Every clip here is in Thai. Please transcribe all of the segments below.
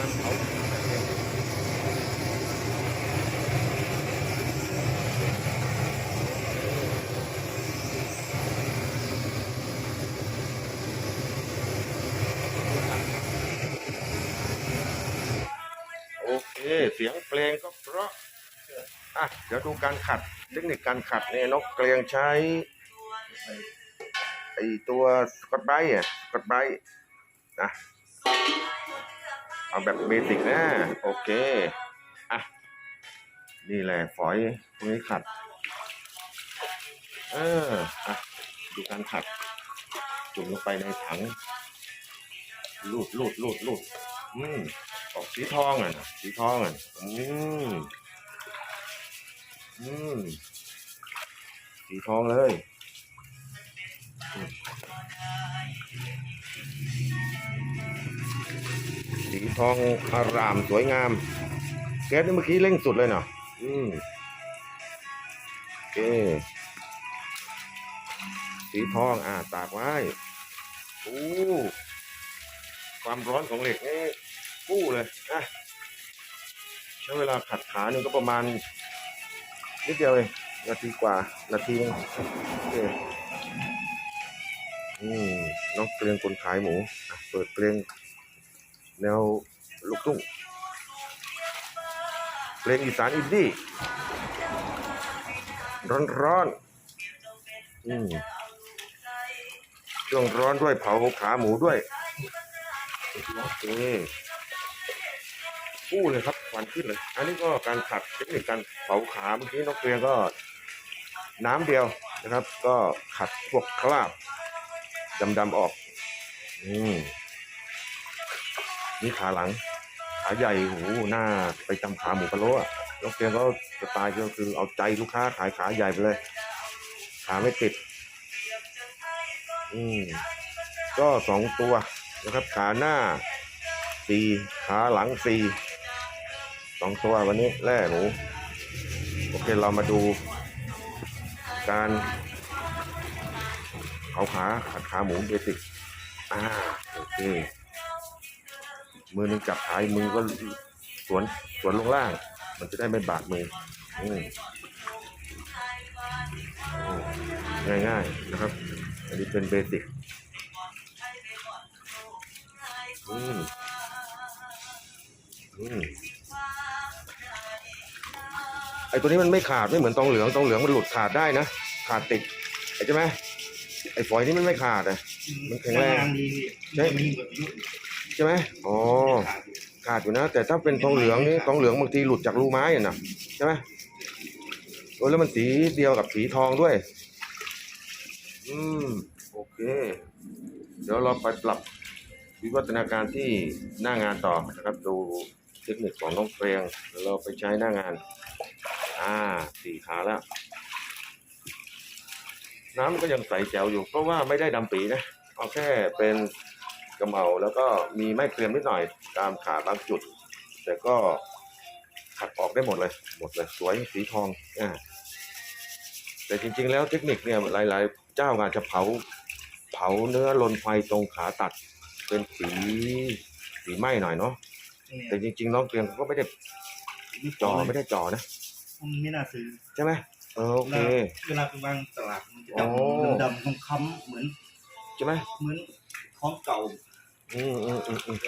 นิคการเผาโอเค เสียงเพลงก็เพราะอะเดี๋ยวดูการขัด เทคนิคการขัดเนี่ยนกเกลียงใช้ไอตัวสกอตไบอะสกอตไบนะ เอาแบบเบสิกนะ โอเค อะ นี่แหละฝอยตรงนี้ขัด เออ อะ ดูการขัด จุ่มลงไปในถัง ลูดลูดลูดลูดอืมออกสีทองอะ สีทองอะ อืม อืม สีทองเลยอืม ทองอารามสวยงาม แก๊สนี่เมื่อกี้เร่งสุดเลยเนาะอืมโอเคสีทองอ่าตากไว้โอ้ความร้อนของเหล็กนี่กู้เลยอะใช้เวลาขัดขาหนึ่งก็ประมาณนิดเดียวเองนาทีกว่า นาทีนึงโอเคอืมน้องเกลียงคนขายหมูเปิดเพลง แนวลูกทุ่งเพลงอีสานอินดี้ร้อนร้อนอืมช่วงร้อนด้วยเผาขาหมูด้วยโอเคกู้เลยครับควันขึ้นเลย อันนี้ก็การขัดเทคนิคการเผาขาเมื่อกี้นกเรียงก็น้ำเดียวนะครับ ก็ขัดพวกคราบดำๆออก อืม นี่ขาหลัง ขาใหญ่โหหน้าไปจำขาหมูพะโล้อะนกเกรียงก็สไตล์ก็คือเอาใจลูกค้าขายขาใหญ่ไปเลย ขาไม่ติด อืมก็สองตัวนะครับ ขาหน้าสี่ขาหลังสี่สองตัววันนี้แร่หนูโอเคเรามาดู การเอาขาขัดขาหมูเบสิกอ่าโอเค มือหนึงจับขาอีกมือก็สวนสวนลงล่าง มันจะได้ไม่บาดมืออืมง่ายง่ายๆนะครับ อันนี้เป็นเบสิกอืมอืมไอตัวนี้มันไม่ขาดไม่เหมือนตองเหลืองตองเหลืองมันหลุดขาดได้นะขาดติดใช่ไหมไอฝอยนี่มันไม่ขาดอะมันแข็งแรงงานดีใช่มีแบบยุใช่ไหมอ๋อขาดอยู่นะ แต่ถ้าเป็นทองเหลืองนี่ทองเหลืองบางทีหลุดจากรูไม้อะนะใช่ไหมโอ้แล้วมันสีเดียวกับสีทองด้วย อืมโอเค เดี๋ยวเราไปปรับวิวัฒนาการที่หน้างานต่อนะครับ ดูเทคนิคของน้องเฟรียงเราไปใช้หน้างาน อ่าสี่ขาแล้ว น้ำก็ยังใสแจ๋วอยู่ เพราะว่าไม่ได้ดำปีนะ เอาแค่เป็น กระเหมาแล้วก็มีไม้เกรียมนิดหน่อยตามขาบางจุด แต่ก็ขัดออกได้หมดเลย หมดเลยสวยสีทองอ่าแต่จริง ๆ แล้วเทคนิคเนี่ยหลาย ๆ เจ้างานจะเผา เผาเนื้อลนไฟตรงขาตัด เป็นสีสีไหม้หน่อยเนาะแต่จริง ๆ น้องเกรียมเขาก็ไม่ได้จ่อไม่ได้จ่อนะมันไม่น่าซื้อใช่ไหมเออโอเคเวลาไปวางตลาดมันจะอ๋อดำดำๆค้ำๆเหมือนใช่ไหมเหมือนของเก่า อืมอืมอืมอืม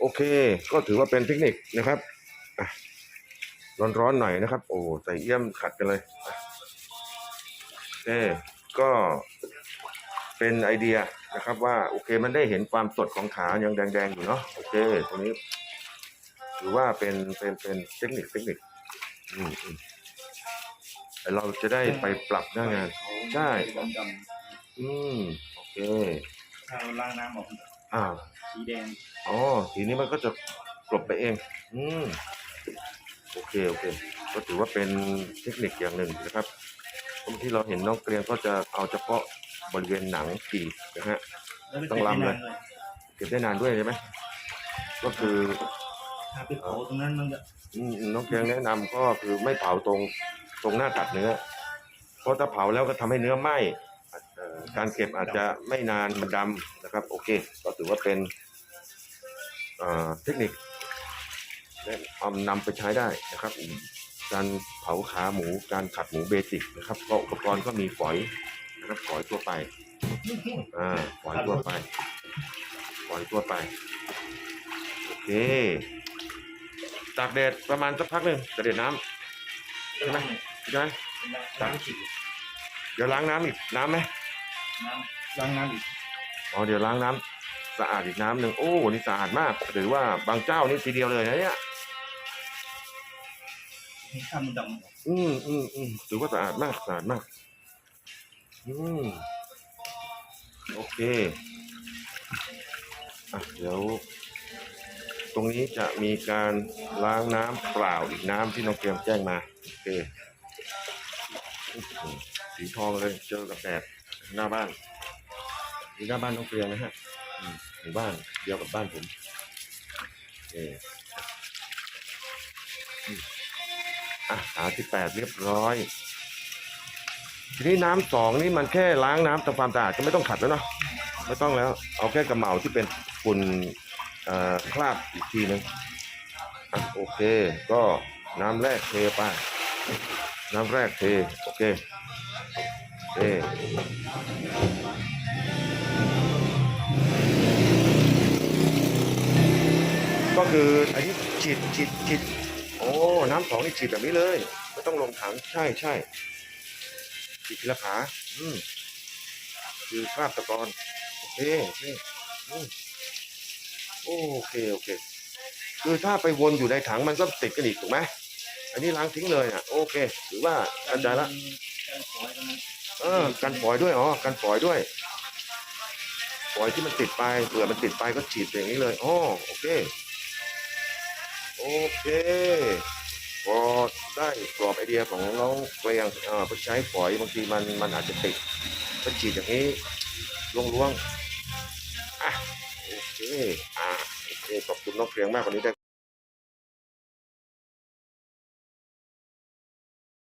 โอเค ก็ถือว่าเป็นเทคนิคนะครับอะร้อนๆหน่อยนะครับ โอ้ใส่เยี่ยมขัดกันเลยอะโอเคก็เป็นไอเดียนะครับ ว่าโอเคมันได้เห็นความสดของขายังแดงๆอยู่เนาะโอเคตรงนี้ถือว่าเป็นเป็นเป็นเทคนิคเทคนิค อืมอืมเราจะได้ไปปรับหน้างานใช่ อืม โอเคเราล้างน้ำออก อ้าวสีแดงอ๋อทีนี้มันก็จะกลบไปเอง อืมโอเคโอเค ก็ถือว่าเป็นเทคนิคอย่างหนึ่งนะครับบางที่เราเห็นน้องเกรียงก็จะเอาเฉพาะบริเวณหนังกรีดนะฮะ แล้วไม่ต้องลำเลยใส่เก็บได้นานด้วยใช่ไหมก็คือถ้าไปเผาตรงนั้นมันจะอืมน้องเกรียงแนะนำก็คือไม่เผาตรงตรงหน้าตัดเนื้อ เพราะถ้าเผาแล้วก็ทำให้เนื้อไหม้ เอ่อการเก็บอาจจะไม่นานมันดำนะครับ โอเค ก็ถือว่าเป็นเอ่อเทคนิคและเอานำไปใช้ได้นะครับอืมการเผาขาหมูการขัดหมูเบสิกนะครับก็อุปกรณ์ก็มีฝอยนะครับฝอยทั่วไปอ่าฝอยทั่วไปฝอยทั่วไปโอเคตากแดดประมาณสักพักหนึ่งจะเด็ดน้ำใช่ไหมใช่ไหมล้างสี เดี๋ยวล้างน้ำอีกน้ำไหมน้ำล้างน้ำอีกอ๋อเดี๋ยวล้างน้ำสะอาดอีกน้ำหนึ่งโอ้วันนี่สะอาดมากหรือว่าบางเจ้านี่ทีเดียวเลยนะเนี่ยให้ข้ามมันดำออกอืมอืมอืมถือว่าสะอาดมากสะอาดมาก อืมโอเคอะเดี๋ยว ตรงนี้จะมีการล้างน้ำเปล่าอีกน้ำที่น้องเกรียมแจ้งมา โอเคอื้อหือ สีทองเลยเจอกับแดดหน้าบ้านนี่หน้าบ้านน้องเกรียมนะฮะหมู่บ้านเดียวกับบ้านผมเอออะขาที่แปดเรียบร้อยทีนี้น้ำสองนี่มันแค่ล้างน้ำทำความสะอาดก็ไม่ต้องขัดแล้วเนาะไม่ต้องแล้ว เอาแค่กระเหมาที่เป็นฝุ่นคราบอีกทีนึงอะโอเค ก็น้ำแรกเทไปน้ำแรกเท โอเค เทก็คืออันนี้ฉีดฉีดฉีดโอ้ น้ำสองนี่ฉีดแบบนี้เลย ไม่ต้องลงถังใช่ใช่ฉีดทีละขาอืมคือคราบตะกอนโอเคโอเคโอเคโอเค คือถ้าไปวนอยู่ในถังมันก็ติดกันอีกถูกไหมอันนี้ล้างทิ้งเลยอะ โอเค ถือว่าเข้าใจละ การขอยตรงนั้นเออ กันฝอยด้วยอ๋อกันฝอยด้วยฝอยที่มันติดไปเผื่อมันติดไปก็ฉีดอย่างนี้เลยอ๋อโอเค โอเคพอได้กรอบไอเดียของน้องเกรียงอ่าไปใช้ฝอยบางทีมันมันอาจจะติดก็ฉีดอย่างนี้ล้วงๆอะโอเคอ่าโอเคขอบคุณน้องเกรียงมากวันนี้ได้